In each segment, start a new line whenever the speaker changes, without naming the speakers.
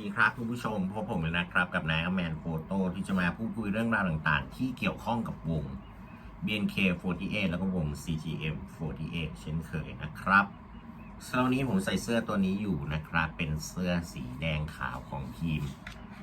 ดีครับคุณผู้ชมพบผมเลยนะครับ กับนายแมนโฟโต้ที่จะมาพูดคุยเรื่องราวต่างๆ ที่เกี่ยวข้องกับวง BNK48 แล้วก็วง CGM48 เช่นเคยนะครับสำหรับวันนี้ผมใส่เสื้อตัวนี้อยู่นะครับ เป็นเสื้อสีแดงขาวของทีม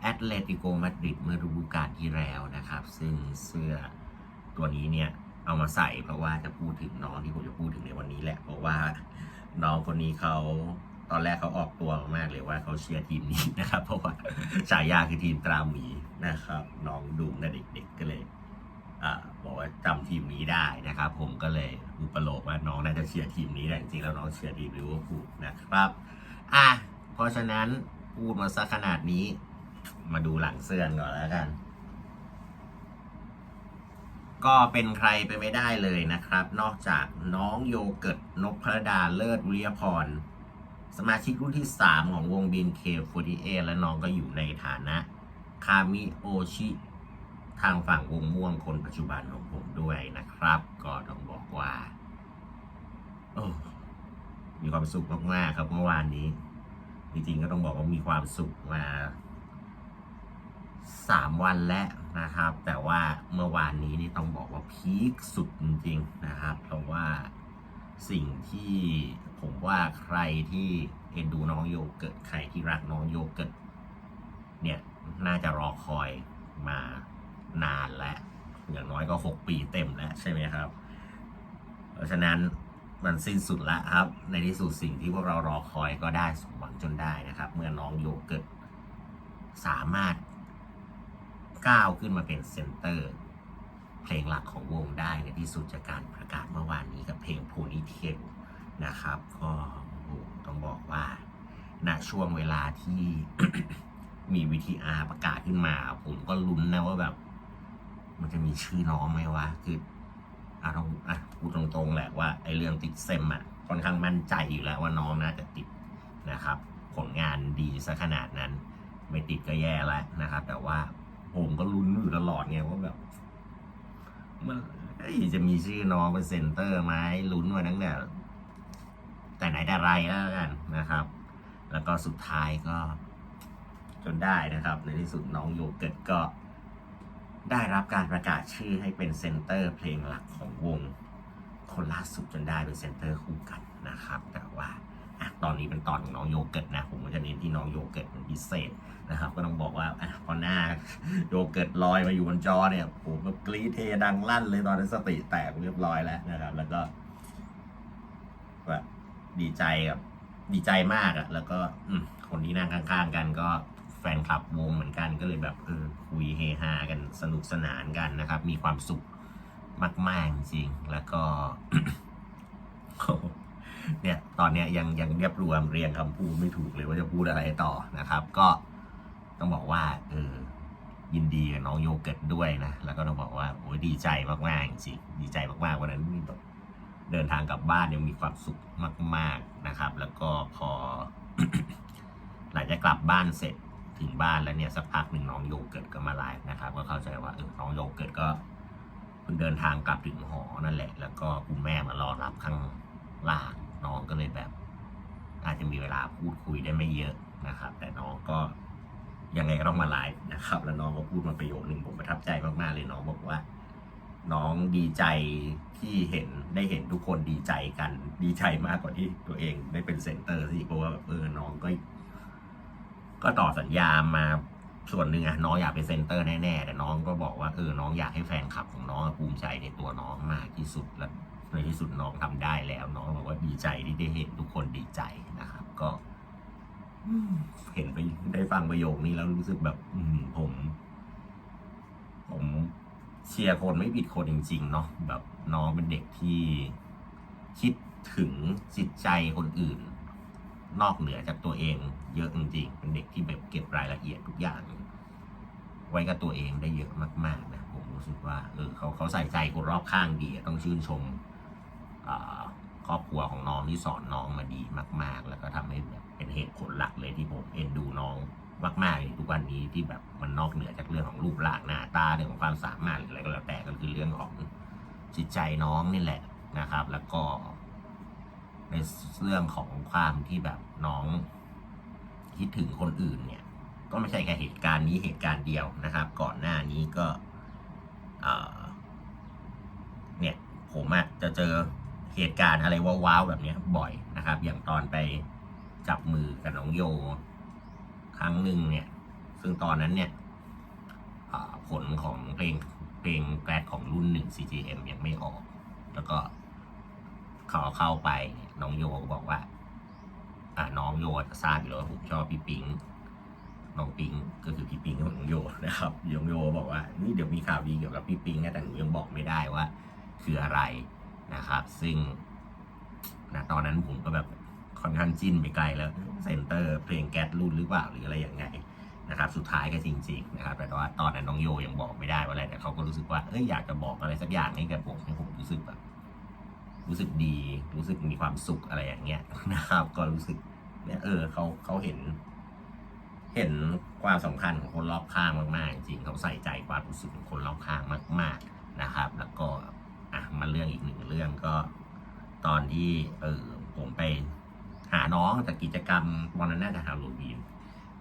แอตเลติโกมาดริดเมื่อฤดูกาลที่แล้วนะครับ ซึ่งเสื้อตัวนี้เนี่ยเอามาใส่เพราะว่าจะพูดถึงน้องที่ผมจะพูดถึงในวันนี้แหละ เพราะว่าน้องคนนี้เขา ตอนแรกเขาออกตัวมากเลยว่าเขาเชียร์ทีมนี้นะครับ เพราะว่าฉายาคือทีมตราหมีนะครับ น้องดูตั้งแต่เด็กๆก็เลยอบอกว่าจำทีมนี้ได้นะครับ ผมก็เลยอุปโลกว่าน้องน่าจะเชียร์ทีมนี้แต่จริงๆแล้วน้องเชียร์ทีมลิเวอร์พูลนะครับอะเพราะฉะนั้นพูดมาซะขนาดนี้ มาดูหลังเสื้อก่อนแล้วกัน ก็เป็นใครไปไม่ได้เลยนะครับ นอกจากน้องโยเกิร์ตนพรดาเลิศวิริยพร สมาชิกรุ่นที่ 3 ของวง BNK48 และน้องก็อยู่ในฐานะ คามิโอชิทางฝั่งวงม่วงคนปัจจุบันของผมด้วยนะครับ ก็ต้องบอกว่าโอ้มีความสุขมากๆครับเมื่อวานนี้ จริงๆก็ต้องบอกว่ามีความสุขมาสามวันแล้วนะครับ แต่ว่าเมื่อวานนี้นี่ต้องบอกว่าพีคสุดจริงๆนะครับ เพราะว่าสิ่งที่ ผมว่าใครที่เอ็นดูน้องโยเกิร์ตใครที่รักน้องโยเกิร์ตเนี่ยน่าจะรอคอยมานานแล้วอย่างน้อยก็ 6 ปีเต็มแล้วใช่ไหมครับ เพราะฉะนั้นมันสิ้นสุดแล้วครับ ในที่สุดสิ่งที่พวกเรารอคอยก็ได้สมหวังจนได้นะครับ เมื่อน้องโยเกิร์ตสามารถก้าวขึ้นมาเป็นเซนเตอร์ เพลงหลักของวงได้ในที่สุดจากการประกาศเมื่อวานนี้กับเพลง Pony Tail นะครับ ก็ต้องบอกว่าณช่วงเวลาที่มีวิทีอาประกาศขึ้นมา ผมก็ลุ้นนะว่าแบบ มันจะมีชื่อน้องไหมวะ คืออะต้องอะพูดตรงๆแหละว่าไอ้เรื่องติดเซมอะค่อนข้างมั่นใจอยู่แล้วว่าน้องน่าจะติดนะครับ ผลงานดีซะขนาดนั้น ไม่ติดก็แย่แล้วนะครับ แต่ว่าผมก็ลุ้นอยู่ตลอดไงว่าแบบมันจะมีชื่อน้องเป็นเซนเตอร์ไหมลุ้นมาตั้งแต่ แต่ไหนแต่ไรแล้วกันนะครับ แล้วก็สุดท้ายก็ จนได้นะครับ ในที่สุดน้องโยเกิร์ตก็ ได้รับการประกาศชื่อให้เป็นเซนเตอร์เพลงหลักของวง คนล่าสุดจนได้เป็นเซนเตอร์คู่กันนะครับ แต่ว่าอตอนนี้เป็นตอนของน้องโยเกิร์ตนะ ผมก็จะเน้นที่น้องโยเกิร์ตเป็นพิเศษนะครับ ก็ต้องบอกว่าอพอหน้าโยเกิร์ตลอยมาอยู่บนจอเนี่ยผมก็กรี๊ดเทดังลั่นเลยตอนนั้นสติแตกเรียบร้อยแล้วนะครับ แล้วก็แบบ ดีใจกับดีใจมากอะแล้วก็อคนที่นั่งข้างๆกันก็แฟนคลับวงเหมือนกันก็เลยแบบเออคุยเฮฮากันสนุกสนานกันนะครับ มีความสุขมาก ๆ จริงๆแล้วก็ เนี่ยตอนเนี้ยยังยังเรียบรวมเรียงคำพูดไม่ถูกเลยว่าจะพูดอะไรต่อนะครับ ก็ต้องบอกว่า เออ ยินดีกับน้องโยเกิร์ตด้วยนะ แล้วก็ต้องบอกว่าโอ้ยดีใจมาก ๆ จริงดีใจมาก ๆ วันนั้นมีแบบ เดินทางกลับบ้านยังมีความสุขมาก ๆนะครับ แล้วก็พอ หลังจากกลับบ้านเสร็จถึงบ้านแล้วเนี่ยสักพักหนึ่งน้องโยเกิร์ตก็มาไลฟ์นะครับ ก็เข้าใจว่าเออน้องโยเกิร์ตก็เพิ่งเดินทางกลับถึงหอนั่นแหละ แล้วก็คุณแม่มารอรับข้างล่างน้องก็เลยแบบ อาจจะมีเวลาพูดคุยได้ไม่เยอะนะครับ แต่น้องก็ยังไงก็ต้องมาไลฟ์นะครับ แล้วน้องก็พูดมาประโยคหนึ่งผมประทับใจมากๆเลยน้องบอกว่า น้องดีใจที่เห็นได้เห็นทุกคนดีใจกัน ดีใจมากกว่าที่ตัวเองได้เป็นเซนเตอร์สิเพราะว่าแบบเออน้องก็ ก็ต่อสัญญามาส่วนหนึ่งอะน้องอยากเป็นเซนเตอร์แน่ๆแต่น้องก็บอกว่าเออน้องอยากให้แฟนคลับของน้องภูมิใจในตัวน้องมากที่สุดและในที่สุดน้องทำได้แล้ว น้องบอกว่าดีใจที่ได้เห็นทุกคนดีใจนะครับ ก็เห็นไปได้ฟังประโยคนี้แล้วรู้สึกแบบ อืผม ผม เชียร์คนไม่ผิดคนจริง ๆ เนาะแบบน้องเป็นเด็กที่คิดถึงจิตใจคนอื่น นอกเหนือจากตัวเองเยอะจริงๆ เป็นเด็กที่แบบเก็บรายละเอียดทุกอย่าง ไว้กับตัวเองได้เยอะมากๆนะผมรู้สึกว่าเออเขาเขาใส่ใจคนรอบข้างดีต้องชื่นชมครอบครัวของน้องที่สอนน้องมาดีมาก ๆ แล้วก็ทำให้แบบเป็นเหตุผลหลักเลยที่ผมเอ็นดูน้อง มากๆในทุกวันนี้ที่แบบมันนอกเหนือจากเรื่องของรูปร่างหน้าตาเรื่องของความสามารถหรืออะไรก็แล้วแต่ก็คือเรื่องของจิตใจน้องนี่แหละนะครับ แล้วก็ ในเรื่องของความที่แบบน้องคิดถึงคนอื่นเนี่ย ก็ไม่ใช่แค่เหตุการณ์นี้เหตุการณ์เดียวนะครับ ก่อนหน้านี้ก็เนี่ยผมอะจะเจอเหตุการณ์อะไรว้าวๆแบบนี้บ่อยนะครับ อย่างตอนไปจับมือกับน้องโย ครั้งหนึ่งเนี่ย ซึ่งตอนนั้นเนี่ยผลของเพลงเพลงแกรดของรุ่นหนึ่ง CGM ยังไม่ออก แล้วก็ขาเข้าไปน้องโยก็บอกว่าอ่าน้องโยจะทราบอยู่แล้วว่าผมชอบพี่ปิงน้องปิงก็คือพี่ปิงของน้องโยนะครับน้องโยบอกว่านี่เดี๋ยวมีข่าวดีเกี่ยวกับพี่ปิงนะแต่หนูยังบอกไม่ได้ว่า คืออะไรนะครับ ซึ่งนะตอนนั้นผมก็แบบ ค่อนข้างจิ้นไปไกลแล้วเซนเตอร์เพลงแก๊สรุ่นหรือเปล่าหรืออะไรอย่างไงนะครับสุดท้ายก็จริง ๆ นะครับ แต่ว่าตอนนั้นน้องโยยังบอกไม่ได้ว่าอะไรแต่เขาก็รู้สึกว่าเอ้ยอยากจะบอกอะไรสักอย่างให้กับผมให้ผมรู้สึกแบบรู้สึกดี รู้สึกมีความสุขอะไรอย่างเงี้ยนะครับ ก็รู้สึกเนี่ยเออเขาเขาเห็น เห็นความสำคัญของคนรอบข้างมากๆจริงเขาใส่ใจความรู้สึกของคนรอบข้างมาก ๆนะครับ แล้วก็อะมาเรื่องอีกหนึ่งเรื่องก็ ตอนที่เออผมไป หาน้องจากกิจกรรมวันนั้นน่าจะฮาโลวีน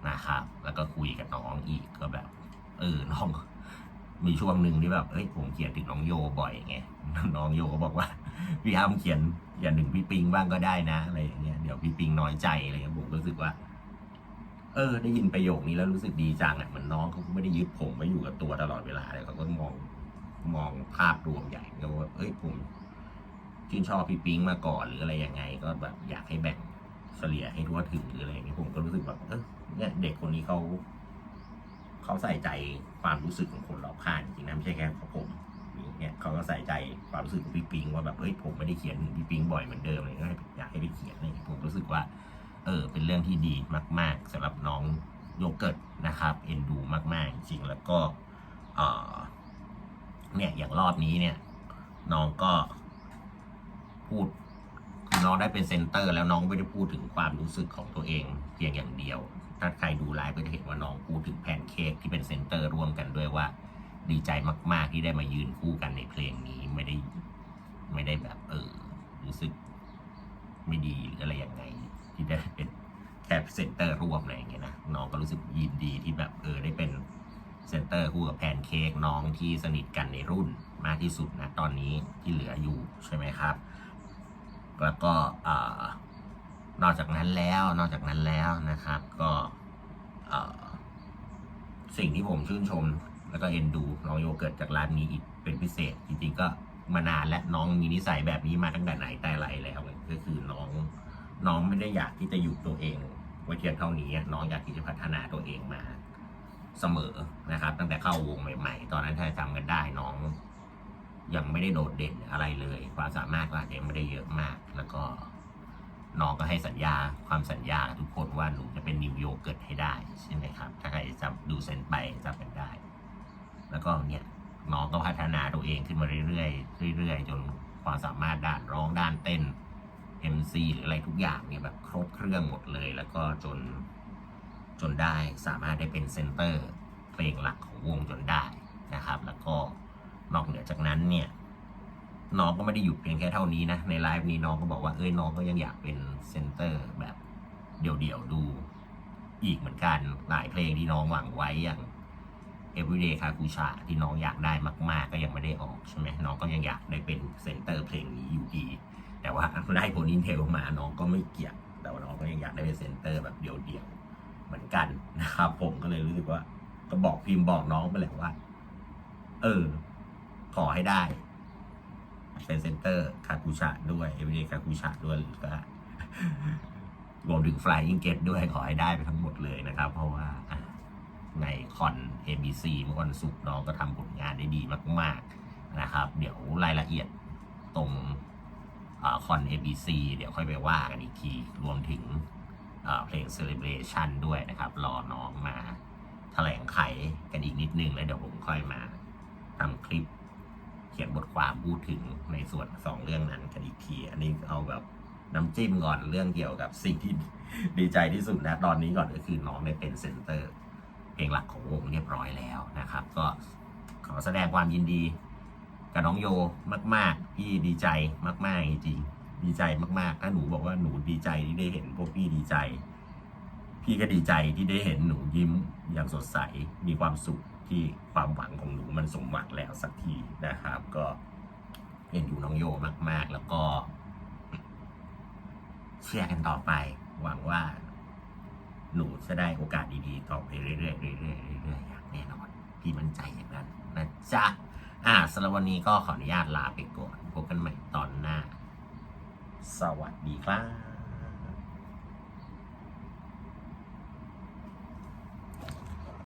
นะครับ แล้วก็คุยกับน้องอีกก็แบบ เออน้องมีช่วงหนึ่งที่แบบเอ้ยผมเขียนถึงน้องโยบ่อยไงน้องโยก็บอกว่าพี่อ้ำเขียนอย่าหนึ่งพี่ปิงบ้างก็ได้นะอะไรอย่างเงี้ยเดี๋ยวพี่ปิงน้อยใจอะไรเงี้ยผมรู้สึกว่า เออ ได้ยินประโยคนี้แล้วรู้สึกดีจังอะเหมือนน้องเขาไม่ได้ยึดผมไว้อยู่กับตัวตลอดเวลาเลยเขาก็มองมองภาพรวมใหญ่ก็ว่าเอ้ยผมชื่นชอบพี่ปิงมาก่อนหรืออะไรยังไง ก็แบบอยากให้แบ่ง เฉลี่ยให้ทั่วถึงหรืออะไรอย่างเงี้ผมก็รู้สึกแบบเออเนี่ยเด็กคนนี้เขาเขาใส่ใจความรู้สึกของคนรอบข้างจริงๆนะไม่ใช่แค่ของผมเนี่ยเขาก็ใส่ใจความรู้สึกของพี่ปิงว่าแบบเฮ้ยผมไม่ได้เขียนถึงพี่ปิงบ่อยเหมือนเดิมเลยก็อยากให้ไปเขียนอะไรอย่างเงี้ยผมรู้สึกว่า เออ เป็นเรื่องที่ดีมาก ๆสำหรับน้องโยเกิร์ตนะครับ เอ็นดูมาก ๆ จริงๆแล้วก็เออเนี่ยอย่างรอบนี้เนี่ย น้องก็พูด น้องได้เป็นเซนเตอร์ แล้วน้องไม่ได้พูดถึงความรู้สึกของตัวเอง เพียงอย่างเดียว ถ้าใครดูไลฟ์ก็จะเห็นว่าน้องพูดถึงแพนเค้กที่เป็นเซนเตอร์ร่วมกันด้วยว่า ดีใจมาก ๆ ที่ได้มายืนคู่กันในเพลงนี้ไม่ได้ไม่ได้แบบเออรู้สึกไม่ดีหรืออะไรยังไง ที่ได้เป็นแค่เซนเตอร์ร่วมอะไรอย่างเงี้ยนะน้องก็รู้สึกยินดีที่แบบเออได้เป็นเซนเตอร์คู่กับแพนเค้กน้องที่สนิทกันในรุ่นมากที่สุดนะตอนนี้ที่เหลืออยู่ใช่ไหมครับ แล้วก็นอกจากนั้นแล้วนอกจากนั้นแล้วนะครับ ก็สิ่งที่ผมชื่นชม แล้วก็เอ็นดูน้องโยเกิร์ตจากร้านนี้อีกเป็นพิเศษ จริงๆก็มานานและน้องมีนิสัยแบบนี้มาตั้งแต่ไหนแต่ไรแล้วก็คือน้องน้องไม่ได้อยากที่จะอยู่ตัวเองไว้เพียงเท่านี้น้องอยากที่จะพัฒนาตัวเองมาเสมอนะครับ ตั้งแต่เข้าวงใหม่ ๆ ตอนนั้นถ้าจำกันได้น้อง ยังไม่ได้โดดเด่นอะไรเลย ความสามารถก็อาจจะยังไม่ได้เยอะมาก แล้วก็น้องก็ให้สัญญาความสัญญาทุกคนว่าหนูจะเป็นนิวโยเกิร์ตให้ได้ใช่ไหมครับ ถ้าใครจำดูเซนไปจำกันได้ แล้วก็เนี่ยน้องก็พัฒนาตัวเองขึ้นมาเรื่อยๆเรื่อยๆ จนความสามารถด้านร้องด้านเต้น MC หรืออะไรทุกอย่างเนี่ยแบบครบเครื่องหมดเลย แล้วก็จนจนได้สามารถได้เป็นเซนเตอร์เพลงหลักของวงจนได้นะครับ แล้วก็ นอกเหนือจากนั้นเนี่ยน้องก็ไม่ได้หยุดเพียงแค่เท่านี้นะ ในไลฟ์นี้น้องก็บอกว่าเอ้ยน้องก็ยังอยากเป็นเซนเตอร์แบบเดี่ยวๆดูอีกเหมือนกันหลายเพลงที่น้องหวังไว้อย่าง Everyday คาคูชาที่น้องอยากได้มาก ๆ ก็ยังไม่ได้ออกใช่ไหมน้องก็ยังอยากได้เป็นเซนเตอร์เพลงนี้อยู่ดี แต่ว่าได้โพนินเทลมาน้องก็ไม่เกี่ยงแต่ว่าน้องก็ยังอยากได้เป็นเซนเตอร์แบบเดี่ยวๆเหมือนกันนะครับผมก็เลยรู้สึกว่า ก็บอกพิมพ์บอกน้องไปเลยว่า เออ ขอให้ได้ เป็นเซนเตอร์คาคูชาด้วย Everyday คาคูชาด้วยหรือก็รวมถึง Flying Get ด้วยขอให้ได้ไปทั้งหมดเลยนะครับ เพราะว่าในคอน ABC เมื่อวันศุกร์น้องก็ทำผลงานได้ดีมาก ๆนะครับ เดี๋ยวรายละเอียดตรงอคอน ABC เดี๋ยวค่อยไปว่ากันอีกที รวมถึงเพลง Celebration ด้วยนะครับ รอน้องมาแถลงไขกันอีกนิดนึงแล้วเดี๋ยวผมค่อยมาทำคลิป ขียนบทความพูดถึงในส่วนสองเรื่องนั้นกันอีกที อันนี้เอาแบบน้ำจิ้มก่อนเรื่องเกี่ยวกับสิ่งที่ดีใจที่สุดนะตอนนี้ก่อนก็คือน้องได้เป็นเซนเตอร์เพลงหลักของวงเรียบร้อยแล้วนะครับ ก็ขอแสดงความยินดีกับน้องโยมาก ๆ พี่ดีใจมาก ๆ จริงๆดีใจมาก ๆ ถ้าหนูบอกว่าหนูดีใจที่ได้เห็นพวกพี่ดีใจพพี่ก็ดีใจที่ได้เห็นหนูยิ้มอย่างสดใสมีความสุข ที่ความหวังของหนูมันสมหวังแล้วสักทีนะครับ ก็เอ็นดูน้องโยมาก ๆ แล้วก็เชียร์กันต่อไป หวังว่า หนูจะได้โอกาสดีๆ ต่อไปเรื่อยๆเรื่อยๆเรื่อยๆอย่างแน่นอนพี่มั่นใจอย่างนั้นนะจ๊ะอ่าสำหรับวันนี้ก็ขออนุญาตลาไปก่อนพบกันใหม่ตอนหน้า สวัสดีครับ